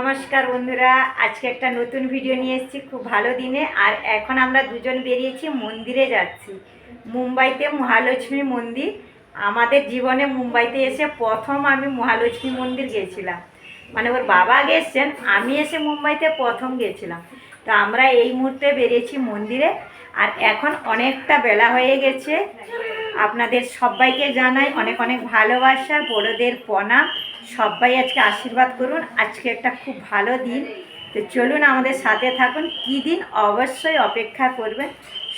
নমস্কার বন্ধুরা, আজকে একটা নতুন ভিডিও নিয়ে এসেছি, খুব ভালো দিনে। আর এখন আমরা দুজন বেরিয়েছি, মন্দিরে যাচ্ছি। মুম্বাইতে মহালক্ষ্মী মন্দির। আমাদের জীবনে মুম্বাইতে এসে প্রথম আমি মহালক্ষ্মী মন্দির গেছিলাম। মানে ওর বাবা গেছেন আমি এসে মুম্বাইতে প্রথম গেছিলাম। তো আমরা এই মুহূর্তে বেরিয়েছি মন্দিরে। আর এখন অনেকটা বেলা হয়ে গেছে। আপনাদের সবাইকে জানাই অনেক অনেক ভালোবাসা, বড়দের প্রণাম সবাই আজকে আশীর্বাদ করুন। আজকে একটা খুব ভালো দিন। তো চলুন আমাদের সাথে থাকুন। কী দিন? অবশ্যই অপেক্ষা করবেন।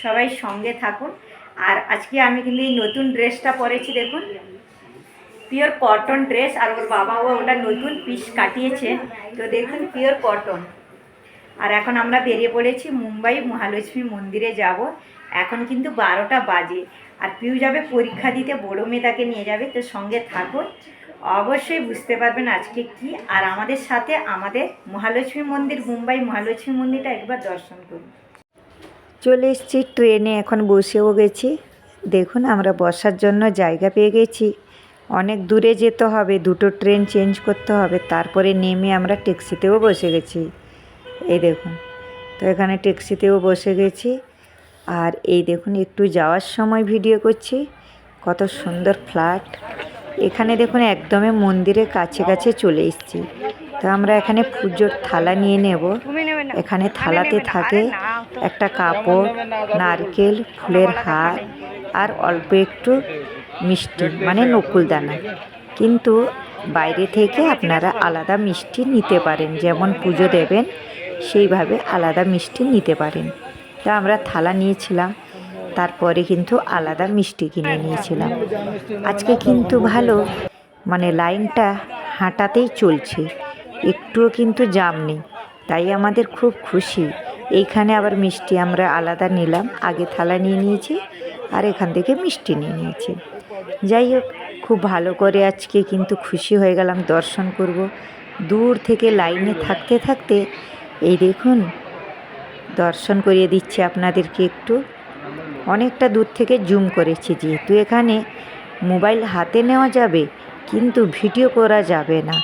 সবাই সঙ্গে থাকুন। আর আজকে আমি কিন্তু এই নতুন ড্রেসটা পরেছি, দেখুন। Pure cotton dress. আর ওর বাবাও ওটা নতুন পিস কাটিয়েছে। তো দেখুন, পিওর কটন। আর এখন আমরা বেরিয়ে পড়েছি মুম্বাই মহালক্ষ্মী মন্দিরে যাব। এখন কিন্তু বারোটা বাজে। আর পিউ যাবে পরীক্ষা দিতে, বড় মেয়ে তাকে নিয়ে যাবে তো সঙ্গে থাকুন অবশ্যই বুঝতে পারবেন আজকে কি। আর আমাদের সাথে আমাদের মহালক্ষ্মী মন্দির, মুম্বাই মহালক্ষ্মী মন্দিরটা একবার দর্শন করুন। চলে এসেছি ট্রেনে, এখন বসেও গেছি। দেখুন, আমরা বসার জন্য জায়গা পেয়ে গেছি। অনেক দূরে যেতে হবে, দুটো ট্রেন চেঞ্জ করতে হবে, তারপরে নেমে আমরা ট্যাক্সিতেও বসে গেছি। এই দেখুন। তো এখানে ট্যাক্সিতেও বসে গেছি। আর এই দেখুন, একটু যাওয়ার সময় ভিডিও করছি। কত সুন্দর ফ্ল্যাট। এখানে দেখুন, একদমই মন্দিরের কাছে কাছে চলে এসেছি। তো আমরা এখানে পুজোর থালা নিয়ে নেব। এখানে থালাতে থাকে একটা কাপড়, নারকেল, ফুলের হার, আর অল্প একটু মিষ্টি মানে নকুলদানা। কিন্তু বাইরে থেকে আপনারা আলাদা মিষ্টি নিতে পারেন, যেমন পুজো দেবেন। সেইভাবে আলাদা মিষ্টি নিতে পারেন। তা আমরা থালা নিয়েছিলাম, তারপরে কিন্তু আলাদা মিষ্টি কিনে নিয়েছিলাম। আজকে কিন্তু ভালো মানে লাইনটা হাঁটাতেই চলছে, একটুও কিন্তু জাম নেই, তাই আমাদের খুব খুশি। এইখানে আবার মিষ্টি আমরা আলাদা নিলাম, আগে থালা নিয়ে নিয়েছি, আর এখান থেকে মিষ্টি নিয়ে নিয়েছি। যাই হোক, খুব ভালো করে আজকে কিন্তু খুশি হয়ে গেলাম, দর্শন করব। দূর থেকে লাইনে থাকতে থাকতে এই দেখুন, দর্শন করিয়ে দিচ্ছি আপনাদেরকে একটু। অনেকটা দূর থেকে জুম করেছি যেহেতু এখানে মোবাইল হাতে নেওয়া যাবে, কিন্তু ভিডিও করা যাবে না।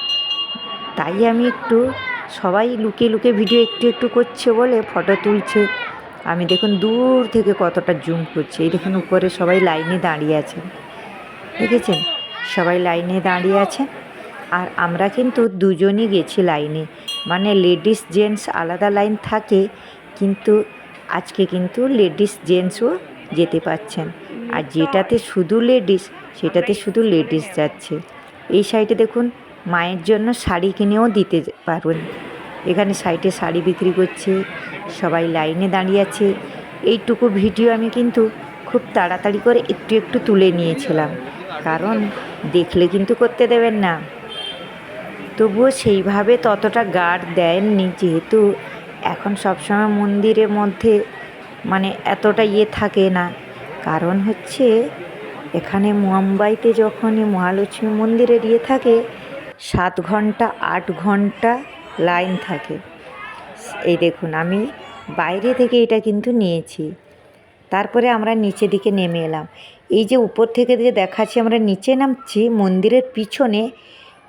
তাই আমি একটু, সবাই লুকিয়ে লুকিয়ে ভিডিও একটু একটু করছে বলে ফটো তুলছে। আমি দেখুন দূর থেকে কতটা জুম করছে। এই দেখুন উপরে সবাই লাইনে দাঁড়িয়ে আছেন। দেখেছেন? সবাই লাইনে দাঁড়িয়ে আছেন। আর আমরা কিন্তু দুজনই গেছি লাইনে। মানে লেডিস জেন্টস আলাদা লাইন থাকে, কিন্তু আজকে কিন্তু লেডিস জেন্টসও যেতে পারছেন। আর যেটাতে শুধু লেডিস সেটাতে শুধু লেডিস যাচ্ছে। এই সাইডে দেখুন, মায়ের জন্য শাড়ি কিনেও দিতে পারবেন। এখানে সাইডে শাড়ি বিক্রি করছে, সবাই লাইনে দাঁড়িয়ে আছে। এইটুকু ভিডিও আমি কিন্তু খুব তাড়াতাড়ি করে একটু একটু তুলে নিয়েছিলাম। কারণ দেখলে কিন্তু করতে দেবেন না। তবুও সেইভাবে ততটা গার্ড দেননি যেহেতু এখন সবসময় মন্দিরের মধ্যে মানে এতটা ইয়ে থাকে না। কারণ হচ্ছে এখানে মুম্বাইতে যখন মহালক্ষ্মী মন্দিরের ইয়ে থাকে, সাত ঘণ্টা, আট ঘণ্টা লাইন থাকে। এই দেখুন, আমি বাইরে থেকে এটা কিন্তু নিয়েছি। তারপরে আমরা নিচে দিকে নেমে এলাম। এই যে উপর থেকে যে দেখাচ্ছি, আমরা নিচে নামছি, মন্দিরের পিছনে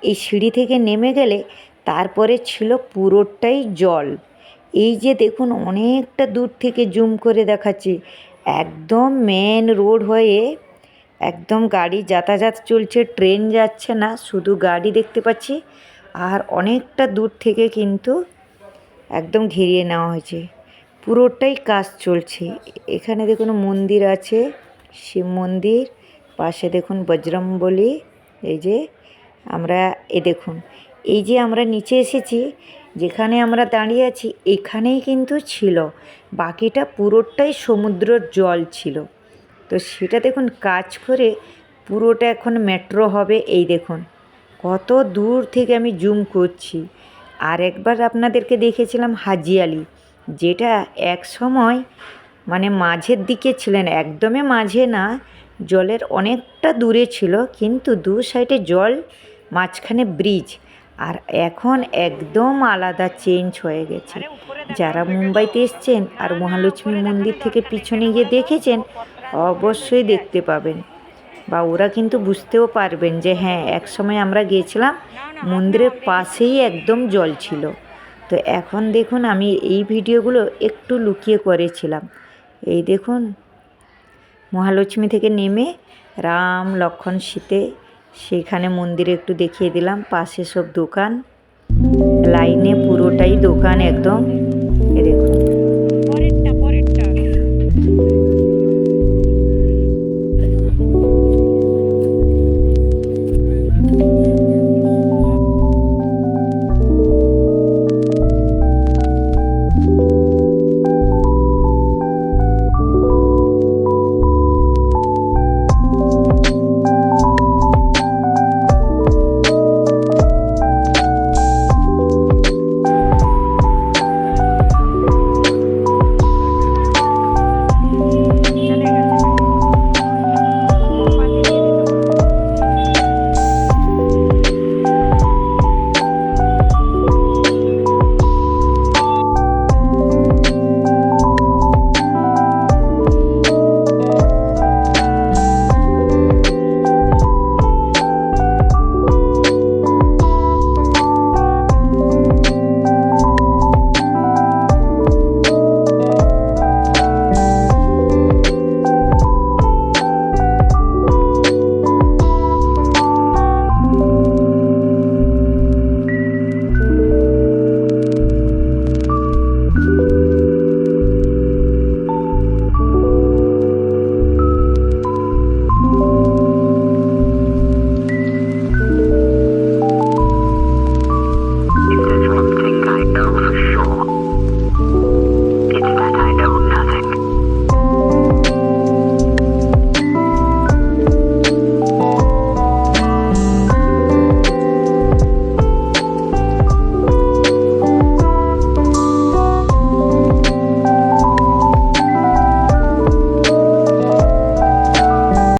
এই সিঁড়ি থেকে নেমে গেলে তারপরে ছিল পুরোটাই জল। এই যে দেখুন, অনেকটা দূর থেকে জুম করে দেখাচ্ছি। একদম মেন রোড হয়ে একদম গাড়ি যাতায়াত চলছে ট্রেন যাচ্ছে না, শুধু গাড়ি দেখতে পাচ্ছি। আর অনেকটা দূর থেকে কিন্তু একদম ঘিরিয়ে নেওয়া হয়েছে। পুরোটাই কাজ চলছে। এখানে দেখুন মন্দির আছে, শিব মন্দির, পাশে দেখুন বজরংবলী, এই যে আমরা, এ দেখুন, এই যে আমরা নিচে এসেছি, যেখানে আমরা দাঁড়িয়ে আছি, এখানেই কিন্তু ছিল। বাকিটা পুরোটাই সমুদ্রের জল ছিল। তো সেটা দেখুন, কাজ করে পুরোটা এখন মেট্রো হবে, এই দেখুন। কত দূর থেকে আমি জুম করছি। আর একবার আপনাদেরকে দেখেছিলাম হাজিয়ালি যেটা এক সময় মানে মাঝের দিকে ছিলেন, একদমই মাঝে না, জলের অনেকটা দূরে ছিল, কিন্তু দু সাইডে জল মাঝখানে ব্রিজ। আর এখন একদম আলাদা চেঞ্জ হয়ে গেছে। যারা মুম্বাইতে এসছেন আর মহালক্ষ্মী মন্দির থেকে পিছনে গিয়ে দেখেছেন অবশ্যই দেখতে পাবেন। বা ওরা কিন্তু বুঝতেও পারবেন যে হ্যাঁ এক সময় আমরা গিয়েছিলাম মন্দিরের পাশেই একদম জল ছিল। তো এখন দেখুন আমি এই ভিডিওগুলো একটু লুকিয়ে করেছিলাম। এই দেখুন মহালক্ষ্মী থেকে নেমে রাম লক্ষণ সীতে সেখানে মন্দিরে একটু দেখিয়ে দিলাম পাশে সব দোকান। লাইনে পুরোটাই দোকান একদম।